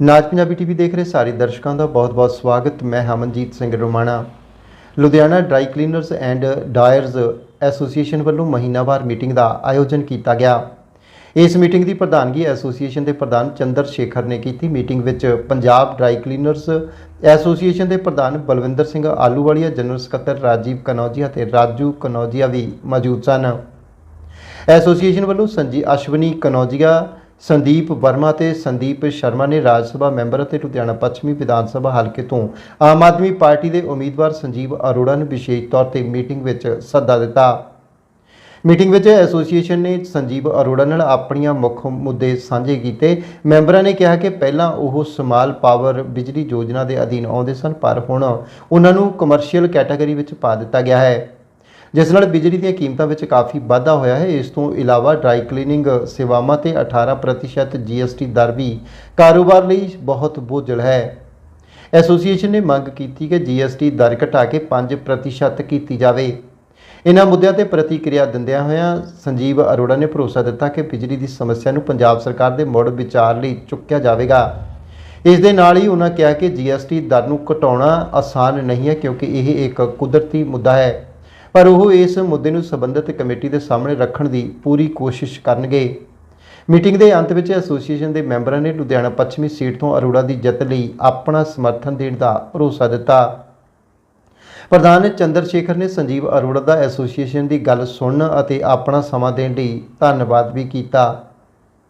ਨਾਜ Punjabi TV ਦੇਖ ਰਹੇ ਸਾਰੇ ਦਰਸ਼ਕਾਂ ਦਾ ਬਹੁਤ-ਬਹੁਤ ਸਵਾਗਤ। ਮੈਂ Hamanjeet Singh Romana. Ludhiana dry cleaners and dyers association ਵੱਲੋਂ ਮਹੀਨਾਵਾਰ ਮੀਟਿੰਗ ਦਾ ਆਯੋਜਨ ਕੀਤਾ ਗਿਆ। ਇਸ ਮੀਟਿੰਗ ਦੀ ਪ੍ਰਧਾਨਗੀ ਐਸੋਸੀਏਸ਼ਨ ਦੇ ਪ੍ਰਧਾਨ ਚੰਦਰ ਸ਼ੇਖਰ ਨੇ ਕੀਤੀ। ਮੀਟਿੰਗ ਵਿੱਚ ਪੰਜਾਬ ਡਰਾਈ ਕਲੀਨਰਸ ਐਸੋਸੀਏਸ਼ਨ ਦੇ ਪ੍ਰਧਾਨ ਬਲਵਿੰਦਰ ਸਿੰਘ ਆਲੂਵਾਲੀਆ, ਜਨਰਲ ਸਕੱਤਰ ਰਾਜੀਵ ਕਨੌਜੀਆ ਤੇ ਰਾਜੂ ਕਨੌਜੀਆ ਵੀ ਮੌਜੂਦ ਸਨ। ਐਸੋਸੀਏਸ਼ਨ ਵੱਲੋਂ ਸੰਜੀ ਅਸ਼ਵਨੀ ਕਨੌਜੀਆ ਸੰਦੀਪ ਵਰਮਾ ਤੇ ਸੰਦੀਪ ਸ਼ਰਮਾ ਨੇ ਰਾਜ ਸਭਾ ਮੈਂਬਰ ਅਤੇ ਲੁਧਿਆਣਾ ਪੱਛਮੀ ਵਿਧਾਨ ਸਭਾ ਹਲਕੇ ਤੋਂ ਆਮ ਆਦਮੀ ਪਾਰਟੀ ਦੇ ਉਮੀਦਵਾਰ ਸੰਜੀਵ ਅਰੋੜਾ ਨੂੰ ਵਿਸ਼ੇਸ਼ ਤੌਰ ਤੇ ਮੀਟਿੰਗ ਵਿੱਚ ਸੱਦਾ ਦਿੱਤਾ। ਮੀਟਿੰਗ ਵਿੱਚ ਐਸੋਸੀਏਸ਼ਨ ਨੇ ਸੰਜੀਵ ਅਰੋੜਾ ਨਾਲ ਆਪਣੀਆਂ ਮੁੱਖ ਮੁੱਦੇ ਸਾਂਝੇ ਕੀਤੇ। ਮੈਂਬਰਾਂ ਨੇ ਕਿਹਾ ਕਿ ਪਹਿਲਾਂ ਉਹ ਸਮਾਲ ਪਾਵਰ ਬਿਜਲੀ ਯੋਜਨਾ ਦੇ ਅਧੀਨ ਆਉਂਦੇ ਸਨ, ਪਰ ਹੁਣ ਉਹਨਾਂ ਨੂੰ ਕਮਰਸ਼ੀਅਲ ਕੈਟਾਗਰੀ ਵਿੱਚ ਪਾ ਦਿੱਤਾ ਗਿਆ ਹੈ। ਜਿਸ ਨਾਲ ਬਿਜਲੀ ਦੀਆਂ ਕੀਮਤਾਂ ਵਿੱਚ ਕਾਫੀ ਵਾਧਾ ਹੋਇਆ ਹੈ। ਇਸ ਤੋਂ ਇਲਾਵਾ ਡਰਾਈ ਕਲੀਨਿੰਗ ਸੇਵਾਵਾਂ ਤੇ 18% ਜੀਐਸਟੀ ਦਰ ਵੀ ਕਾਰੋਬਾਰ ਲਈ ਬਹੁਤ ਬੋਝਲ ਹੈ। ਐਸੋਸੀਏਸ਼ਨ ਨੇ ਮੰਗ ਕੀਤੀ ਕਿ ਜੀਐਸਟੀ ਦਰ ਘਟਾ ਕੇ 5% ਕੀਤੀ ਜਾਵੇ। ਇਹਨਾਂ ਮੁੱਦਿਆਂ ਤੇ ਪ੍ਰਤੀਕਿਰਿਆ ਦਿੰਦਿਆਂ ਹੋਇਆਂ ਸੰਜੀਵ ਅਰੋੜਾ ਨੇ ਭਰੋਸਾ ਦਿੱਤਾ ਕਿ ਬਿਜਲੀ ਦੀ ਸਮੱਸਿਆ ਨੂੰ ਪੰਜਾਬ ਸਰਕਾਰ ਦੇ ਮੁੜ ਵਿਚਾਰ ਲਈ ਚੁੱਕਿਆ ਜਾਵੇਗਾ। ਇਸ ਦੇ ਨਾਲ ਹੀ ਉਹਨਾਂ ਕਿਹਾ ਕਿ ਜੀਐਸਟੀ ਦਰ ਨੂੰ ਘਟਾਉਣਾ ਆਸਾਨ ਨਹੀਂ ਹੈ ਕਿਉਂਕਿ ਇਹ ਇੱਕ ਕੁਦਰਤੀ ਮੁੱਦਾ ਹੈ। ਪਰ ਉਹ ਇਸ ਮੁੱਦੇ ਨੂੰ ਸਬੰਧਤ ਕਮੇਟੀ ਦੇ ਸਾਹਮਣੇ ਰੱਖਣ ਦੀ ਪੂਰੀ ਕੋਸ਼ਿਸ਼ ਕਰਨਗੇ। ਮੀਟਿੰਗ ਦੇ ਅੰਤ ਵਿੱਚ ਐਸੋਸੀਏਸ਼ਨ ਦੇ ਮੈਂਬਰਾਂ ਨੇ ਲੁਧਿਆਣਾ ਪੱਛਮੀ ਸੀਟ ਤੋਂ ਅਰੋੜਾ ਦੀ ਜਿੱਤ ਲਈ ਆਪਣਾ ਸਮਰਥਨ ਦੇਣ ਦਾ ਭਰੋਸਾ ਦਿੱਤਾ। ਪ੍ਰਧਾਨ ਚੰਦਰ ਸ਼ੇਖਰ ਨੇ ਸੰਜੀਵ ਅਰੋੜਾ ਦਾ ਐਸੋਸੀਏਸ਼ਨ ਦੀ ਗੱਲ ਸੁਣਨ ਅਤੇ ਆਪਣਾ ਸਮਾਂ ਦੇਣ ਲਈ ਧੰਨਵਾਦ ਵੀ ਕੀਤਾ।